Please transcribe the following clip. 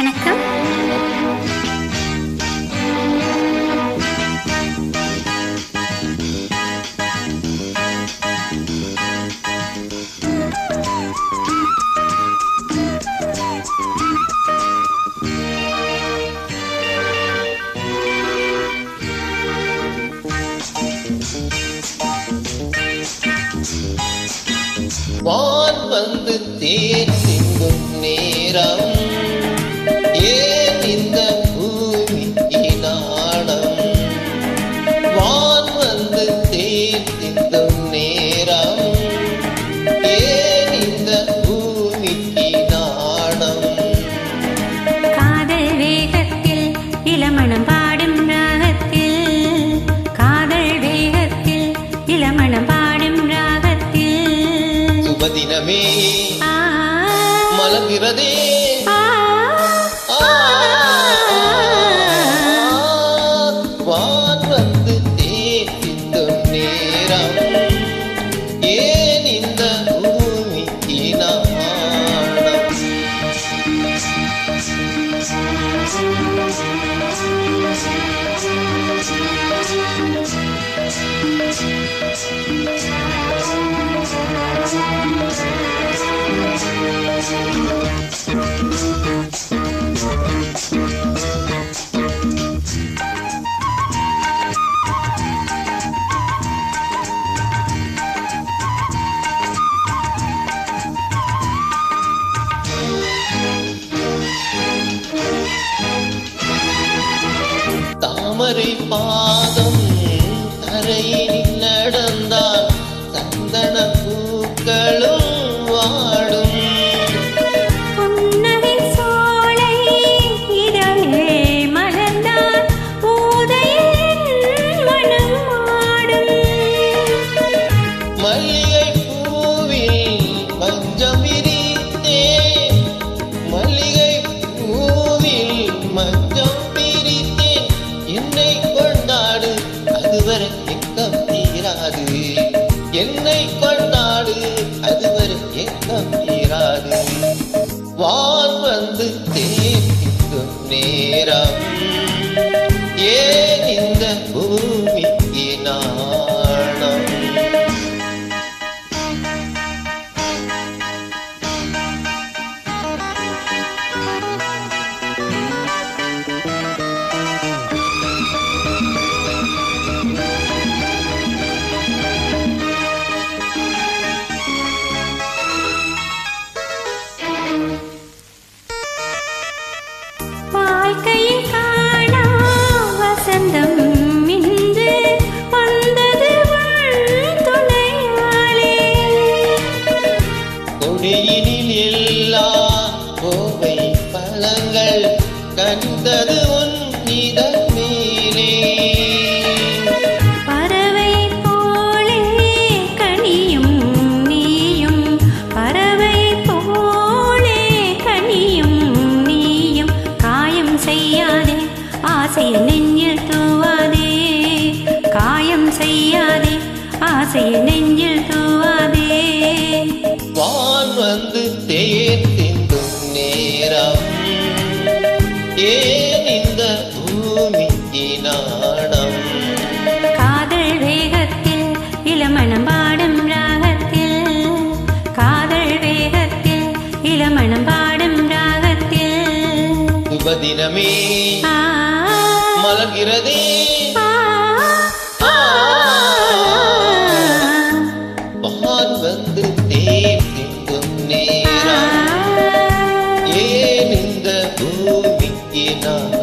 வணக்கம். வான் வந்து தேர் சிந்தும் நேரம். சுபதினமே ஆ, மலர்கிறதே. வான் வந்து தேர் சிந்தும் நேரம். ஏன் இந்த பூமிக்கு நாணம்? தாமரை பாதம் தரையில் வான் வந்து தேர்க்கும் நேரம். குடியினில் எல்லா கோவை பழங்கள் கண்டது உன் இதழ் மேலே. பறவை போலே கனியும் நீயும் பறவை போலே கனியும் நீயும். காயம் செய்யாதே ஆசைய நெஞ்சில் தூவாதே. காயம் செய்யாதே ஆசைய சுப தினமே மலர்கிறதே. பால் வந்து தேன் திங்கும் நேரம். ஏன் இந்த பூமிக்கு நான்